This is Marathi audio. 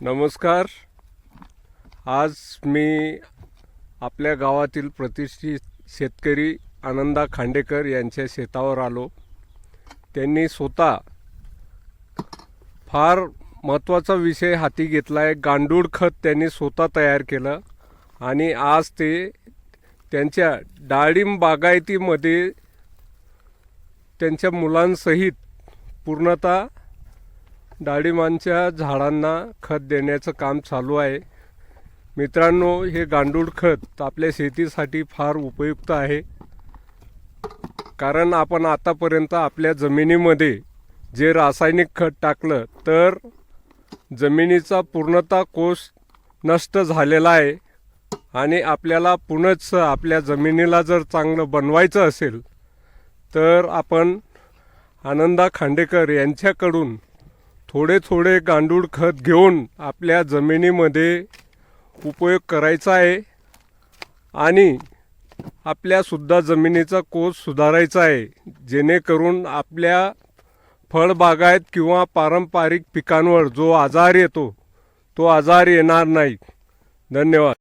नमस्कार. आज मी आपल्या गावातील प्रतिष्ठित शेतकरी आनंदा खांडेकर यांच्या शेतावर आलो. त्यांनी स्वतः फार महत्त्वाचा विषय हाती घेतला आहे गांडूळ खत त्यांनी स्वतः तयार केलं आणि आज ते त्यांच्या डाळिंब बागायतीमध्ये त्यांच्या मुलांसहित पूर्णतः डाळिंबांच्या झाडांना खत देण्याचं काम चालू आहे. मित्रांनो हे गांडूळ खत आपल्या शेतीसाठी फार उपयुक्त आहे. कारण आपण आतापर्यंत आपल्या जमिनीमध्ये जे रासायनिक खत टाकलं तर जमिनीचा पूर्णतः कोष नष्ट झालेला आहे. आणि आपल्याला पुनच आपल्या जमिनीला जर चांगलं बनवायचं असेल तर आपण आनंदा खांडेकर यांच्याकडून थोडे थोडे गांडूळ खत घेऊन आपल्या जमिनीमध्ये उपयोग करायचा आहे आणि आपल्यासुद्धा जमिनीचा कोस सुधारायचा आहे. जेणेकरून आपल्या फळबागायत किंवा पारंपरिक पिकांवर जो आजार येतो तो आजार येणार नाही. धन्यवाद.